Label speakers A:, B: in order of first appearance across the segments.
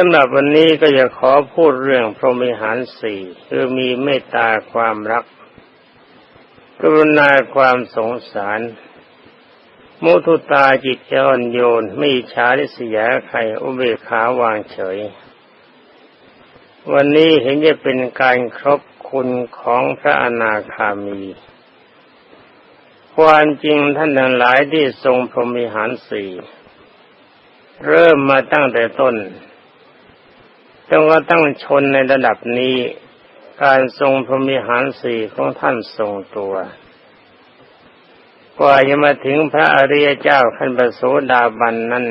A: สำหรับวันนี้ก็จะขอพูดเรื่องพรหมิหารสี่คือมีเมตตาความรัก กรุณาความสงสาร มุทุตาจิตอ่อนโยน ไม่ฉาริษยาใครอุเบกขาวางเฉย วันนี้เห็นจะเป็นการครบคุณของพระอนาคามี ความจริงท่านทั้งหลายที่ทรงพรหมิหารสี่เริ่มมาตั้งแต่ต้น จนก็ตั้งชนในระดับนี้ การทรงพรมิหารสี่ของท่านทรงตัวกว่าจะมาถึงพระอริยเจ้าขั้นประโสดาบันนั้น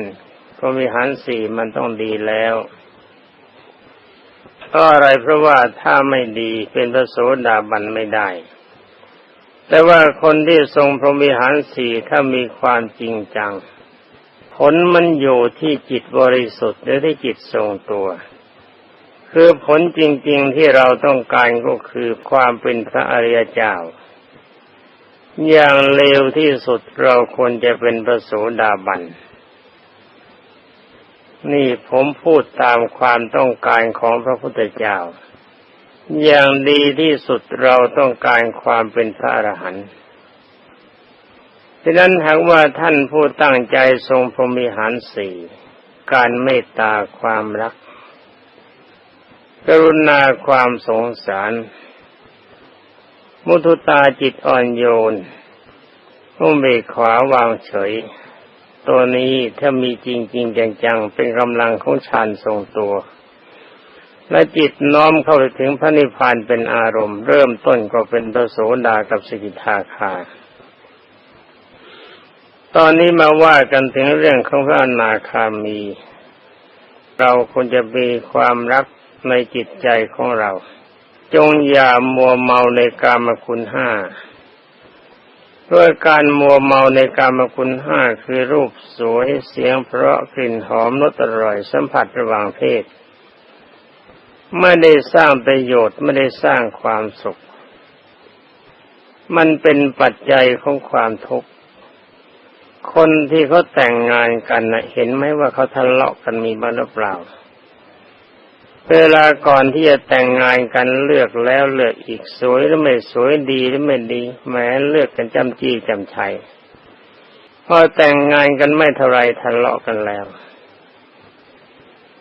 A: พรมิหารสี่มันต้องดีแล้วเพราะอะไรเพราะว่าถ้าไม่ดีเป็นพระโสดาบันไม่ได้ แต่ว่าคนที่ทรงพรหมิหารสี่ถ้ามีความจริงจัง ผลมันอยู่ที่จิตบริสุทธิ์หรือที่จิตทรงตัว คือผลจริง ๆที่เราต้องการก็คือความเป็นพระอริยเจ้า อย่างเร็วที่สุดเราควรจะเป็นพระโสดาบัน นี่ผมพูดตามความต้องการของพระพุทธเจ้า อย่างดีที่สุดเราต้องการความเป็นพระอรหันต์ฉะนั้นหากว่าท่านผู้ตั้งใจทรงพรหมิหารสี่ การเมตตาความรัก กรุณาความสงสาร มุทุตาจิตอ่อนโยนมุ่งเบกขวาวางเฉย ตัวนี้ถ้ามีจริงๆจังๆ เป็นกำลังของฌานทรงตัว และจิตน้อมเข้าไปถึงพระนิพพานเป็นอารมณ์ เริ่มต้นก็เป็นพระโสดากับสกิทาคาตอนนี้มาว่ากันถึงเรื่องของพระอนาคามี เราควรจะมีความรัก ในจิตใจของเรา จงอย่ามัวเมาในกามคุณห้าด้วยการมัวเมาในการมคุณห้าคือรูปสวยเสียงเพราะกลิ่นหอมรสอร่อยสัมผัสระหว่างเพศ ไม่ได้สร้างประโยชน์ไม่ได้สร้างความสุข มันเป็นปัจจัยของความทุกข์คนที่เขาแต่งงานกันนะเห็นไหมว่าเขาทะเลาะกันมีบ้างหรือเปล่า เวลาก่อนที่จะแต่งงานกันเลือกแล้วเลือกอีกสวยหรือไม่สวยดีหรือไม่ดีแม้เลือกกันจำจี้จำชัยพอแต่งงานกันไม่เท่าไรทะเลาะกันแล้ว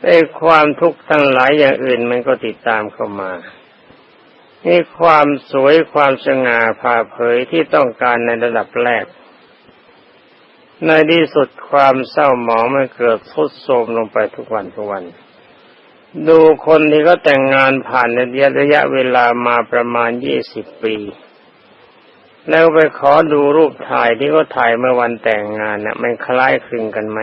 A: ไอ้ความทุกข์ทั้งหลายอย่างอื่นมันก็ติดตามเข้ามานี่ความสวยความสง่าผ่าเผยที่ต้องการในระดับแรก ในที่สุดความเศร้าหมองมันเกิดทุดโทรมลงไปทุกวันทุกวัน ดูคนที่เขาแต่งงานผ่านในระยะเวลามาประมาณยี่สิบปี แล้วไปขอดูรูปถ่ายที่เขาถ่ายเมื่อวันแต่งงานนะ่ะ มันคล้ายคลึงกันไหม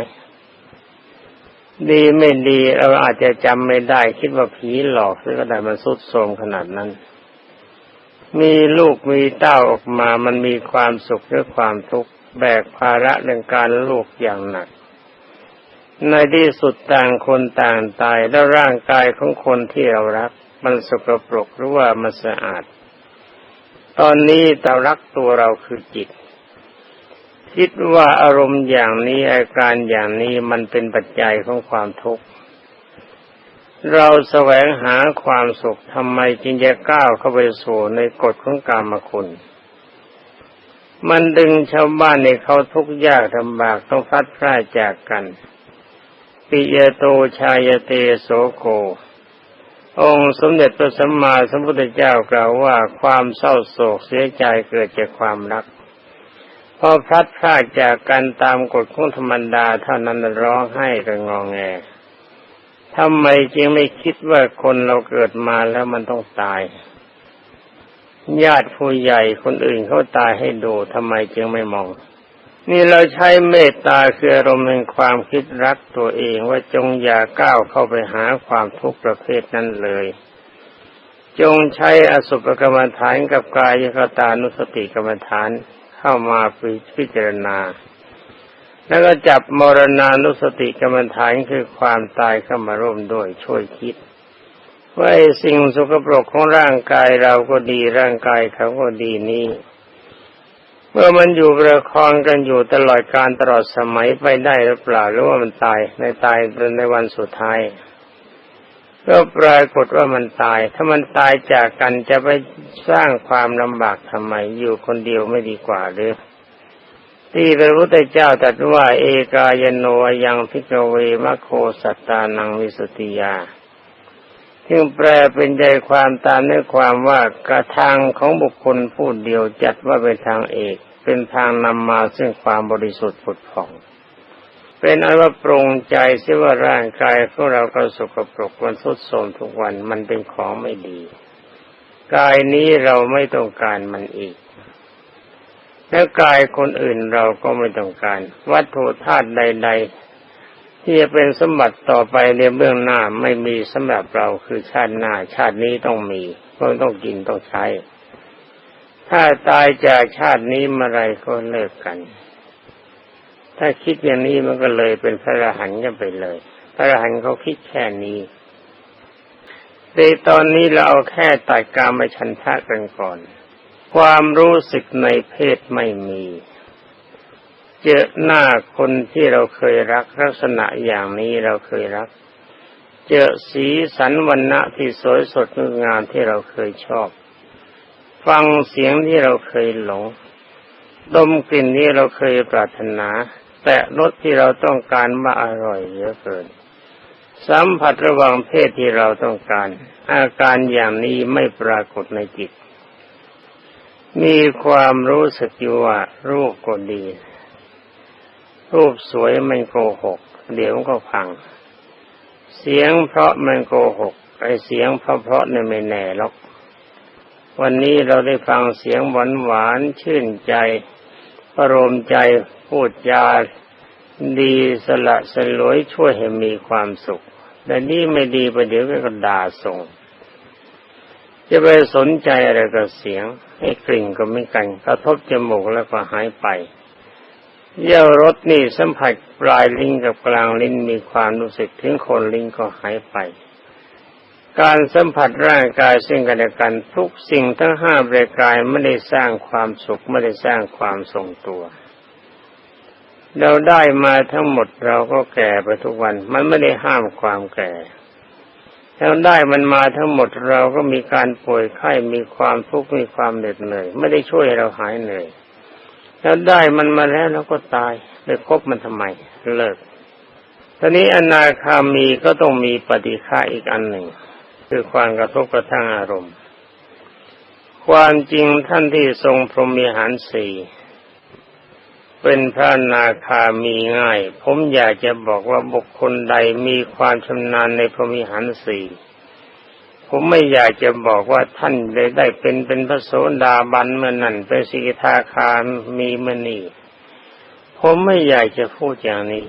A: ดีไม่ดีเราอาจจะจำไม่ได้ คิดว่าผีหลอกหรือก็ได้มันสุดโทมขนาดนั้น มีลูกมีเต้าออกมามันมีความสุขหรือความทุกข์แบกภาระเรื่องการลูกอย่างหนัก ในที่สุดต่างคนต่างตายแล้วร่างกายของคนที่เรารัก มันสกปรกหรือว่ามันสะอาด ตอนนี้เรารักตัวเราคือจิต คิดว่าอารมณ์อย่างนี้อาการอย่างนี้มันเป็นปัจจัยของความทุกข์เราแสวงหาความสุขทำไมจึงจะก้าวเข้าไปสู่ในกฎของกรรมคุณ มันดึงชาวบ้านในเขาทุกข์ยากลำบากต้องพัดพลาดจากกัน ปิยโตชายเตโสโก องค์สมเด็จพระสัมมาสัมพุทธเจ้ากล่าวว่าความเศร้าโศกเสียใจเกิดจากความรักพอพลัดพรากจากกันตามกฎของธรรมดาเท่านั้นร้องไห้กันงองแงทำไมจึงไม่คิดว่าคนเราเกิดมาแล้วมันต้องตาย ญาติผู้ใหญ่คนอื่นเขาตายให้ดูทำไมจึงไม่มอง นี่เราใช้เมตตาคืออารมณ์แห่งความคิดรักตัวเองว่าจงอย่าก้าวเข้าไปหาความทุกข์ประเภทนั้นเลย จงใช้อสุภกรรมฐานกับกายคตานุสติกรรมฐานเข้ามาพิจารณา แล้วก็จับมรณานุสติกรรมฐานคือความตายเข้ามาร่วมด้วยช่วยคิดว่าสิ่งสกปรกของร่างกายเราก็ดีร่างกายเขาก็ดีนี้ เมื่อมันอยู่ประคองกันอยู่ตลอดการตลอดสมัยไปได้หรือเปล่าหรือว่ามันตายในตายในวันสุดท้ายก็ปรากฏว่ามันตาย ถ้ามันตายจากกันจะไปสร้างความลำบากทำไม อยู่คนเดียวไม่ดีกว่าหรือ ที่พระพุทธเจ้าตรัสว่า เอกายโนยังพิกเวมะโคสัตตานังวิสุติยา ซึ่งแปลเป็นใจความตามเนื้อความว่ากระทางของบุคคลผู้เดียวจัดว่าเป็นทางเอก เป็นทางนำมาซึ่งความบริสุทธิ์ผุดผ่อง เป็นอันว่าปรงใจเสียว่าร่างกายของเราก็สกปรกวันทุดโทรมทุกวันมันเป็นของไม่ดี กายนี้เราไม่ต้องการมันอีกและกายคนอื่นเราก็ไม่ต้องการ วัตถุธาตุใด ๆ ที่จะเป็นสมบัติต่อไปในเบื้องหน้าไม่มีสำหรับเราคือชาติหน้า ชาตินี้ต้องมีก็ต้องกินต้องใช้ ถ้าตายจากชาตินี้เมื่อไรก็เลิกกัน ถ้าคิดอย่างนี้มันก็เลยเป็นพระอรหันต์กันไปเลย พระอรหันต์เขาคิดแค่นี้ในตอนนี้เราเอาแค่ตัดกามฉันทะกันก่อน ความรู้สึกในเพศไม่มี เจอหน้าคนที่เราเคยรักลักษณะอย่างนี้เราเคยรัก เจอสีสันวันณะที่สวยสดงดงามที่เราเคยชอบ ฟังเสียงที่เราเคยหลง ดมกลิ่นที่เราเคยปรารถนา แต่รสที่เราต้องการมาอร่อยเยอะเกิน สัมผัสระหว่างเพศที่เราต้องการ อาการอย่างนี้ไม่ปรากฏในจิต มีความรู้สึกอยู่ว่ารูปก็ดี รูปสวยมันโกหก เดี๋ยวก็พัง เสียงเพราะมันโกหกไอเสียงเพราะเพราะเนี่ยไม่แน่หรอกวันนี้เราได้ฟังเสียงหวานหวานชื่นใจประโลมใจพูดจาดีสละสลวยช่วยให้มีความสุข แต่นี่ไม่ดีประเดี๋ยวก็ด่าส่ง จะไปสนใจอะไรกับเสียง ให้กลิ่นก็ไม่กันกระทบจมูกแล้วก็หายไป เยี่ยวรสนี่สัมผัสปลายลิ้นกับกลางลิ้นมีความรู้สึกถึงคนลิ้นก็หายไป การสัมผัสร่างกายซึ่งกันและกันทุกสิ่งทั้งห้าบรกายไม่ได้สร้างความสุขไม่ได้สร้างความทรงตัว เราได้มาทั้งหมดเราก็แก่ไปทุกวัน มันไม่ได้ห้ามความแก่เราได้มันมาทั้งหมดเราก็มีการป่วยไข้มีความทุกข์มีความเหน็ดเหนื่อยไม่ได้ช่วยเราหายเหนื่อย แล้วได้มันมาแล้วเราก็ตายไปคบมันทำไมเลิกตอนนี้อนาคามีก็ต้องมีปฏิฆาอีกอันหนึ่ง คือความกระทบกระทั่งอารมณ์ ความจริงท่านที่ทรงพรหมีหารสี่เป็นพระนาคามีง่าย ผมอยากจะบอกว่าบุคคลใดมีความชำนาญในพรหมีหารสี่ ผมไม่อยากจะบอกว่าท่านได้ได้เป็นเป็นพระโสดาบันเมื่อนั่นเป็นสิกขาคามีมื่อนี่ผมไม่อยากจะพูดอย่างนี้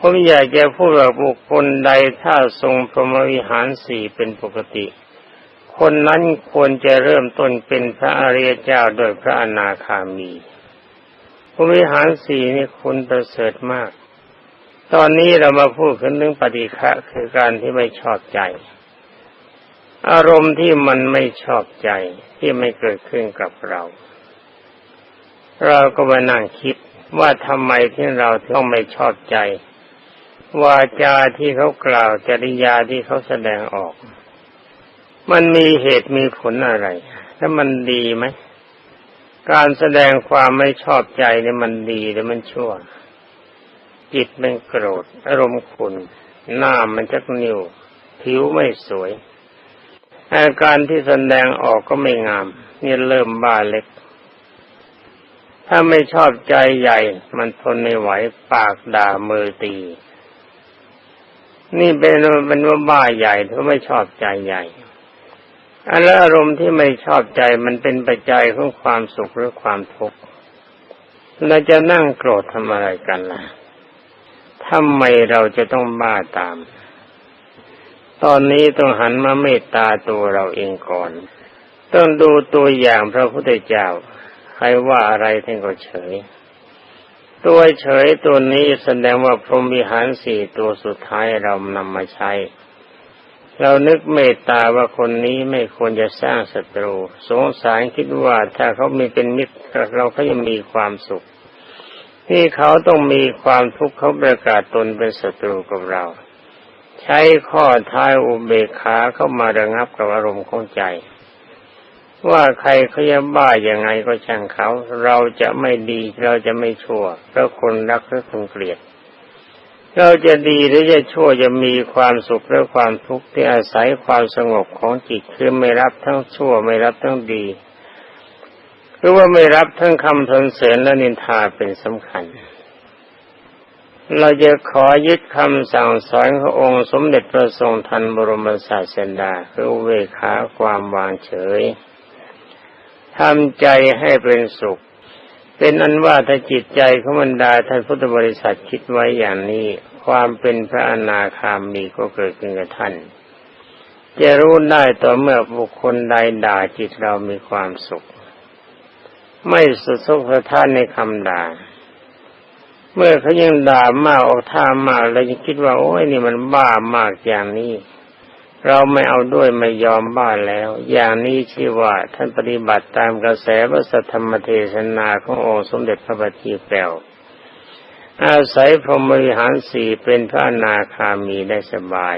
A: ผมอยากจะพูดว่าบุคคลใดถ้าทรงพรหมวิหารสี่เป็นปกติ คนนั้นควรจะเริ่มต้นเป็นพระอริยเจ้าโดยพระอนาคามีพรหมวิหารสี่นี่คุณประเสริฐมาก ตอนนี้เรามาพูดกันเรื่องปฏิฆะคือการที่ไม่ชอบใจ อารมณ์ที่มันไม่ชอบใจที่ไม่เกิดขึ้นกับเรา เราก็มานั่งคิดว่าทำไมที่เราต้องไม่ชอบใจวาจาที่เขากล่าวจริยาที่เขาแสดงออก มันมีเหตุมีผลอะไรถ้ามันดีไหมการแสดงความไม่ชอบใจเนี่ยมันดีหรือมันชั่ว จิตมันโกรธ อารมณ์ขุนหน้ามันจักนิ้วผิวไม่สวย อาการที่แสดงออกก็ไม่งามนี่เริ่มบ้าเล็ก ถ้าไม่ชอบใจใหญ่ มันทนไม่ไหวปากด่ามือตี นี่เป็นเป็นว่าบ้าใหญ่ถ้าไม่ชอบใจใหญ่อันแล้วอารมณ์ที่ไม่ชอบใจมันเป็นปัจจัยของความสุขหรือความทุกข์เราจะนั่งโกรธทำอะไรกันล่ะทำไมเราจะต้องบ้าตาม ตอนนี้ต้องหันมาเมตตาตัวเราเองก่อน ต้องดูตัวอย่างพระพุทธเจ้า ใครว่าอะไรท่านก็เฉย ตัวเฉยตัวนี้แสดงว่าพรหมวิหารสี่ตัวสุดท้ายเรานำมาใช้ เรานึกเมตตาว่าคนนี้ไม่ควรจะสร้างศัตรู สงสารคิดว่าถ้าเขามีเป็นมิตรเราเขาจะมีความสุขที่เขาต้องมีความทุกข์เขาประกาศตนเป็นศัตรูกับเรา ใช้ข้อท้ายอุเบกขาเข้ามาระงับกับอารมณ์ของใจ ว่าใครเขาจะบ้ายังไงก็ช่างเขา เราจะไม่ดีเราจะไม่ชั่วเพราะคนรักหรือคนเกลียด เราจะดีหรือจะชั่วจะมีความสุขหรือความทุกข์ที่อาศัยความสงบของจิตคือไม่รับทั้งชั่วไม่รับทั้งดีหรือว่าไม่รับทั้งคำทนเสริญและนินทาเป็นสำคัญ เราจะขอยึดคำสั่งสอนขององค์สมเด็จพระทรงทันบรมศาสดาคือเวขาความวางเฉยทำใจให้เป็นสุข เป็นอันว่าถ้าจิตใจของบรรดาท่านพุทธบริษัทคิดไว้อย่างนี้ ความเป็นพระอนาคามีก็เกิดขึ้นกับท่าน จะรู้ได้ต่อเมื่อบุคคลใดด่าจิตเรามีความสุข ไม่สุดสุขท้านในคำด่า เมื่อเขายังด่ามากออกท่ามากเราจะคิดว่าโอ้ยนี่มันบ้ามากอย่างนี้ เราไม่เอาด้วยไม่ยอมบ้าแล้ว อย่างนี้ชื่อว่าท่านปฏิบัติตามกระแสพระสัทธรรมเทศนาขององค์สมเด็จพระบัณฑิตแปลวอาศัยพรหมวิหารสี่เป็นพระนาคามีได้สบาย